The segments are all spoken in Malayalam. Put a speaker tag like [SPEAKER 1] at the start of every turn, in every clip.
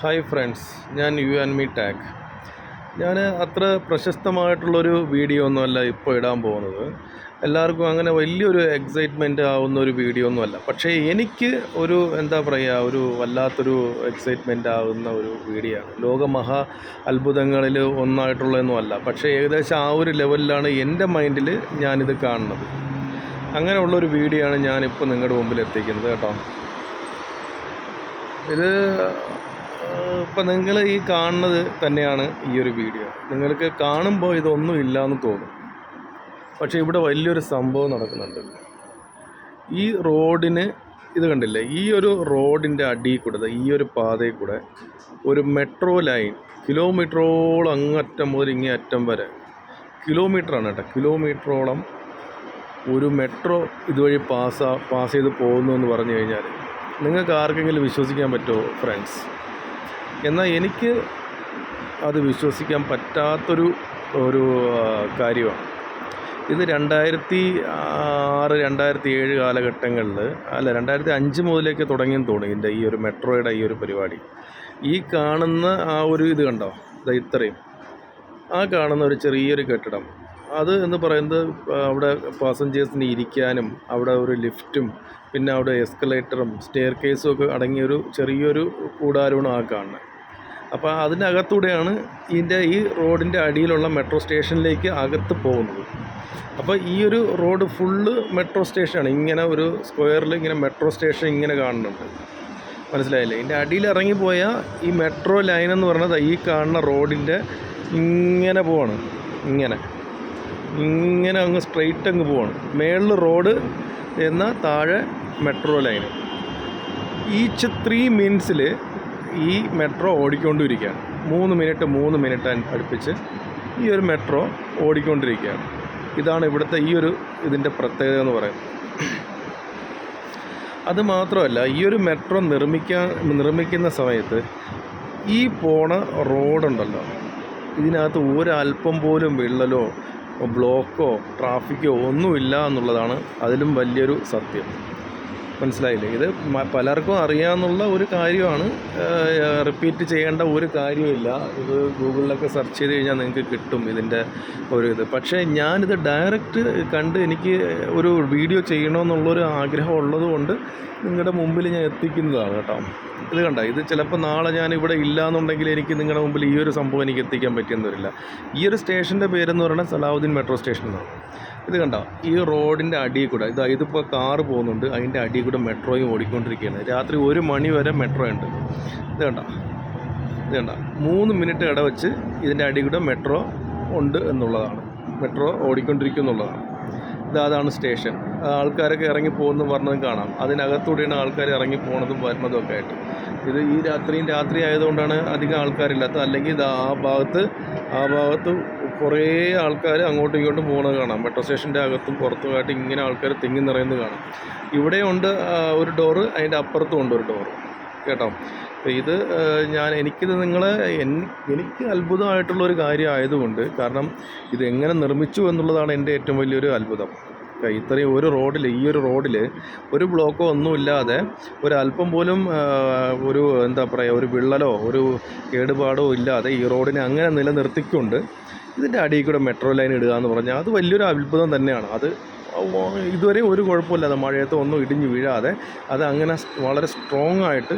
[SPEAKER 1] ഹായ് ഫ്രണ്ട്സ് ഞാൻ യു ആൻ മീ ടാഗ്. ഞാൻ അത്ര പ്രശസ്തമായിട്ടുള്ളൊരു വീഡിയോ ഒന്നുമല്ല ഇപ്പോൾ ഇടാൻ പോകുന്നത്. എല്ലാവർക്കും അങ്ങനെ വലിയൊരു എക്സൈറ്റ്മെന്റ് ആവുന്ന ഒരു വീഡിയോ ഒന്നുമല്ല. പക്ഷേ എനിക്ക് ഒരു എന്താ പറയുക ഒരു വല്ലാത്തൊരു എക്സൈറ്റ്മെന്റ് ആവുന്ന ഒരു വീഡിയോ ആണ് ലോകമഹാ അത്ഭുതങ്ങളിൽ ഒന്നായിട്ടുള്ളതൊന്നുമല്ല പക്ഷേ ഏകദേശം ആ ഒരു ലെവലിലാണ് എന്റെ മൈൻഡിൽ ഞാനിത് കാണുന്നത്. അങ്ങനെയുള്ളൊരു വീഡിയോ ആണ് ഞാനിപ്പോൾ നിങ്ങളുടെ മുമ്പിൽ എത്തിക്കുന്നത് കേട്ടോ. ഇത് ഇപ്പം നിങ്ങൾ ഈ കാണുന്നത് തന്നെയാണ് ഈ ഒരു വീഡിയോ. നിങ്ങൾക്ക് കാണുമ്പോൾ ഇതൊന്നും എന്ന് തോന്നും. പക്ഷേ ഇവിടെ വലിയൊരു സംഭവം നടക്കുന്നുണ്ട്. ഈ റോഡിന് ഇത് കണ്ടില്ലേ? ഈ ഒരു റോഡിന്റെ അടിയിൽ കൂടെ ഈ ഒരു പാതയിൽ കൂടെ ഒരു മെട്രോ ലൈൻ കിലോമീറ്ററോളം അങ്ങറ്റം മുതൽ ഇങ്ങേ അറ്റം വരെ. കിലോമീറ്ററാണ് കേട്ടോ. കിലോമീറ്ററോളം ഒരു മെട്രോ ഇതുവഴി പാസ് പാസ് ചെയ്ത് പോകുന്നു എന്ന് പറഞ്ഞു കഴിഞ്ഞാൽ നിങ്ങൾക്ക് ആർക്കെങ്കിലും വിശ്വസിക്കാൻ പറ്റുമോ ഫ്രണ്ട്സ് എന്നാൽ എനിക്ക് അത് വിശ്വസിക്കാൻ പറ്റാത്തൊരു ഒരു കാര്യമാണ്. ഇത് രണ്ടായിരത്തി ആറ് രണ്ടായിരത്തി ഏഴ് കാലഘട്ടങ്ങളിൽ അല്ല രണ്ടായിരത്തി അഞ്ച് മുതലേക്ക് തുടങ്ങിയെന്ന് തോന്നി ഇതിന്റെ ഈ ഒരു മെട്രോയുടെ ഈ ഒരു പരിപാടി. ഈ കാണുന്ന ആ ഒരു ഇത് കണ്ടോ? ഇത് ഇത്രയും. ആ കാണുന്ന ഒരു ചെറിയൊരു കെട്ടിടം. അത് എന്ന് പറയുന്നത് അവിടെ പാസഞ്ചേഴ്സിന് ഇരിക്കാനും അവിടെ ഒരു ലിഫ്റ്റും പിന്നെ അവിടെ എസ്കലേറ്ററും സ്റ്റെയർ കേസും ഒക്കെ അടങ്ങിയൊരു ചെറിയൊരു കൂടാരമാണ് ആ കാണുന്നത്. അപ്പോൾ അതിനകത്തൂടെയാണ് ഇതിന്റെ ഈ റോഡിന്റെ അടിയിലുള്ള മെട്രോ സ്റ്റേഷനിലേക്ക് അകത്ത് പോകുന്നത്. അപ്പോൾ ഈ ഒരു റോഡ് ഫുള്ള് മെട്രോ സ്റ്റേഷനാണ്. ഇങ്ങനെ ഒരു സ്ക്വയറിൽ ഇങ്ങനെ മെട്രോ സ്റ്റേഷൻ ഇങ്ങനെ കാണുന്നുണ്ട്. മനസ്സിലായില്ലേ? ഇതിന്റെ അടിയിൽ ഇറങ്ങിപ്പോയാൽ ഈ മെട്രോ ലൈൻ എന്ന് പറയുന്നത് ഈ കാണുന്ന റോഡിന്റെ ഇങ്ങനെ പോവാണ്. ഇങ്ങനെ. ഇങ്ങനെ അങ്ങ് സ്ട്രെയിറ്റ് അങ്ങ് പോവാണ്. മേളിൽ റോഡ് എന്ന താഴെ മെട്രോ ലൈൻ ഈച്ച് ത്രീ മിനിറ്റ്സിൽ ഈ മെട്രോ ഓടിക്കൊണ്ടിരിക്കുകയാണ്. മൂന്ന് മിനിറ്റ് മൂന്ന് മിനിറ്റ് അടുപ്പിച്ച് ഈ ഒരു മെട്രോ ഓടിക്കൊണ്ടിരിക്കുകയാണ്. ഇതാണ് ഇവിടുത്തെ ഈ ഒരു ഇതിന്റെ പ്രത്യേകത എന്ന് പറയുന്നത്. അത് മാത്രമല്ല ഈ ഒരു മെട്രോ നിർമ്മിക്കാൻ നിർമ്മിക്കുന്ന സമയത്ത് ഈ പോണ റോഡുണ്ടല്ലോ. ഇതിനകത്ത് ഒരല്പം പോലും വിള്ളലോ ബ്ലോക്കോ ട്രാഫിക്കോ ഒന്നുമില്ല എന്നുള്ളതാണ് അതിലും വലിയൊരു സത്യം. മനസ്സിലായില്ലേ? ഇത് പലർക്കും അറിയാമെന്നുള്ള ഒരു കാര്യമാണ്. റിപ്പീറ്റ് ചെയ്യേണ്ട ഒരു കാര്യമില്ല ഇത് ഗൂഗിളിലൊക്കെ സെർച്ച് ചെയ്ത് കഴിഞ്ഞാൽ നിങ്ങൾക്ക് കിട്ടും ഇതിന്റെ ഒരു ഇത്. പക്ഷേ ഞാനിത് ഡയറക്റ്റ് കണ്ട് എനിക്ക് ഒരു വീഡിയോ ചെയ്യണമെന്നുള്ളൊരു ആഗ്രഹം ഉള്ളതുകൊണ്ട് നിങ്ങളുടെ മുമ്പിൽ ഞാൻ എത്തിക്കുന്നതാണ് കേട്ടോ. ഇത് കണ്ട? ഇത് ചിലപ്പോൾ നാളെ ഞാൻ ഇവിടെ ഇല്ല എന്നുണ്ടെങ്കിൽ എനിക്ക് നിങ്ങളുടെ മുമ്പിൽ ഈ ഒരു സംഭവം എനിക്ക് എത്തിക്കാൻ പറ്റിയെന്ന് വരില്ല. ഈ ഒരു സ്റ്റേഷന്റെ പേരെന്ന് പറയുന്നത് സലാഹുദ്ദീൻ മെട്രോ സ്റ്റേഷൻ എന്നാണ്. ഇത് കണ്ട? ഈ റോഡിന്റെ അടിയിൽ കൂടെ ഇതാ ഇതിപ്പോൾ കാറ് പോകുന്നുണ്ട് അതിന്റെ അടിയിൽ കൂടെ മെട്രോയും ഓടിക്കൊണ്ടിരിക്കുകയാണ്. രാത്രി ഒരു മണി വരെ മെട്രോ ഉണ്ട്. ഇത് കണ്ട? ഇത് കണ്ട? മൂന്ന് മിനിറ്റ് ഇടവെച്ച് ഇതിന്റെ അടിയിൽ കൂടെ മെട്രോ ഉണ്ട് എന്നുള്ളതാണ്. മെട്രോ ഓടിക്കൊണ്ടിരിക്കും എന്നുള്ളതാണ്. ഇത് അതാണ് സ്റ്റേഷൻ. ആൾക്കാരൊക്കെ ഇറങ്ങി പോകുന്നതും പറഞ്ഞതും കാണാം. അതിനകത്തൂടെയാണ് ആൾക്കാർ ഇറങ്ങി പോകുന്നതും വരുന്നതും ഒക്കെ ആയിട്ട്. ഇത് ഈ രാത്രിയും രാത്രി ആയതുകൊണ്ടാണ് അധികം ആൾക്കാരില്ലാത്തത്. അല്ലെങ്കിൽ ഇത് ആ ഭാഗത്ത് ആ ഭാഗത്ത് കുറേ ആൾക്കാർ അങ്ങോട്ടും ഇങ്ങോട്ടും പോകുന്നത് കാണാം. മെട്രോ സ്റ്റേഷന്റെ അകത്തും പുറത്തുമായിട്ട് ഇങ്ങനെ ആൾക്കാർ തിങ്ങി നിറയുന്നത് കാണാം. ഇവിടെയുണ്ട് ഉണ്ട് ഒരു ഡോറ് അതിന്റെ അപ്പുറത്തും ഉണ്ട് ഒരു ഡോറ് കേട്ടോ? അപ്പോൾ ഇത് ഞാൻ എനിക്കിത് നിങ്ങളെ എൻ- എനിക്ക് അത്ഭുതമായിട്ടുള്ളൊരു കാര്യം ആയതുകൊണ്ട് കാരണം ഇത് എങ്ങനെ നിർമ്മിച്ചു എന്നുള്ളതാണ് എന്റെ ഏറ്റവും വലിയൊരു അത്ഭുതം. ഇത്രയും ഒരു റോഡിൽ ഈ ഒരു റോഡിൽ ഒരു ബ്ലോക്കോ ഒന്നുമില്ലാതെ ഒരല്പം പോലും ഒരു എന്താ പറയുക ഒരു വിള്ളലോ ഒരു കേടുപാടോ ഇല്ലാതെ ഈ റോഡിനെ അങ്ങനെ നിലനിർത്തിക്കൊണ്ട് ഇതിന്റെ അടിയിൽ കൂടെ മെട്രോ ലൈൻ ഇടുക എന്ന് പറഞ്ഞാൽ അത് വലിയൊരു അത്ഭുതം തന്നെയാണ്. അത് ഇതുവരെ ഒരു കുഴപ്പമില്ലാതെ മഴയത്തോ ഒന്നും ഇടിഞ്ഞ് വീഴാതെ അത് അങ്ങനെ വളരെ സ്ട്രോങ് ആയിട്ട്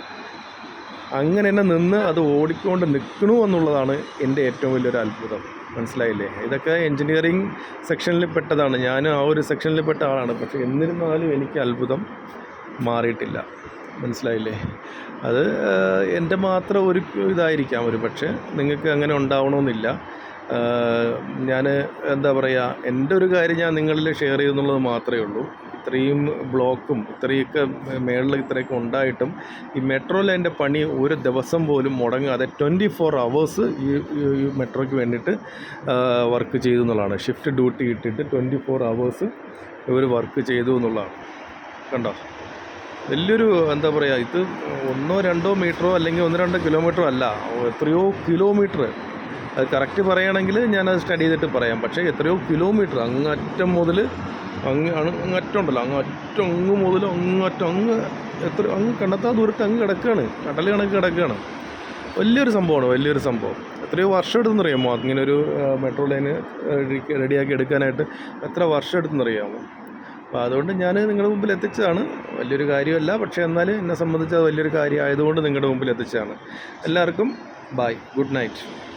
[SPEAKER 1] അങ്ങനെ തന്നെ നിന്ന് അത് ഓടിക്കൊണ്ട് നിൽക്കണു എന്നുള്ളതാണ് എന്റെ ഏറ്റവും വലിയൊരു അത്ഭുതം. മനസ്സിലായില്ലേ? ഇതൊക്കെ എൻജിനീയറിങ് സെക്ഷനിൽ പെട്ടതാണ്. ഞാനും ആ ഒരു സെക്ഷനിൽ പെട്ട ആളാണ്. പക്ഷേ എന്നിരുന്നാലും എനിക്ക് അത്ഭുതം മാറിയിട്ടില്ല. മനസ്സിലായില്ലേ? അത് എന്റെ മാത്രം ഒരു ഇതായിരിക്കാം. ഒരു പക്ഷേ നിങ്ങൾക്ക് അങ്ങനെ ഉണ്ടാവണമെന്നില്ല. ഞാൻ എന്താ പറയുക എന്റെ ഒരു കാര്യം ഞാൻ നിങ്ങളിൽ ഷെയർ ചെയ്യുന്നുള്ളത് മാത്രമേ ഉള്ളൂ. ഇത്രയും ബ്ലോക്കും ഇത്രയൊക്കെ മേളിൽ ഇത്രയൊക്കെ ഉണ്ടായിട്ടും ഈ മെട്രോ ലൈന്റെ പണി ഒരു ദിവസം പോലും മുടങ്ങാതെ ട്വന്റി ഫോർ അവേഴ്സ് ഈ മെട്രോയ്ക്ക് വേണ്ടിയിട്ട് വർക്ക് ചെയ്തു എന്നുള്ളതാണ്. ഷിഫ്റ്റ് ഡ്യൂട്ടി ഇട്ടിട്ട് ട്വന്റി ഫോർ അവേഴ്സ് ഇവർ വർക്ക് ചെയ്തു എന്നുള്ളതാണ്. കണ്ടോ? വലിയൊരു എന്താ പറയുക ഇത് ഒന്നോ രണ്ടോ മീറ്ററോ അല്ലെങ്കിൽ ഒന്നോ രണ്ടോ കിലോമീറ്ററോ അല്ല എത്രയോ കിലോമീറ്റർ അത് കറക്റ്റ് പറയുകയാണെങ്കിൽ ഞാനത് സ്റ്റഡി ചെയ്തിട്ട് പറയാം. പക്ഷേ എത്രയോ കിലോമീറ്റർ അങ്ങറ്റം മുതൽ അങ്ങ് അണ് അങ്ങറ്റം ഉണ്ടല്ലോ അങ്ങ് അറ്റം അങ്ങ് മുതൽ അങ്ങറ്റം അങ്ങ് എത്ര അങ്ങ് കണ്ടെത്താ ദൂരത്ത് അങ്ങ് കിടക്കുകയാണ് കടൽ കണക്ക് കിടക്കുകയാണ് വലിയൊരു സംഭവമാണ് വലിയൊരു സംഭവം. എത്രയോ വർഷം എടുത്തെന്നറിയാമോ? അങ്ങനെ ഒരു മെട്രോ ലൈന് റെഡിയാക്കി എടുക്കാനായിട്ട് എത്ര വർഷം എടുത്തെന്നറിയാമോ? അപ്പോൾ അതുകൊണ്ട് ഞാൻ നിങ്ങളുടെ മുമ്പിൽ എത്തിച്ചതാണ്. വലിയൊരു കാര്യമല്ല. പക്ഷേ എന്നാൽ എന്നെ സംബന്ധിച്ച് അത് വലിയൊരു കാര്യമായതുകൊണ്ട് നിങ്ങളുടെ മുമ്പിൽ എത്തിച്ചതാണ്. എല്ലാവർക്കും ബൈ ഗുഡ് നൈറ്റ്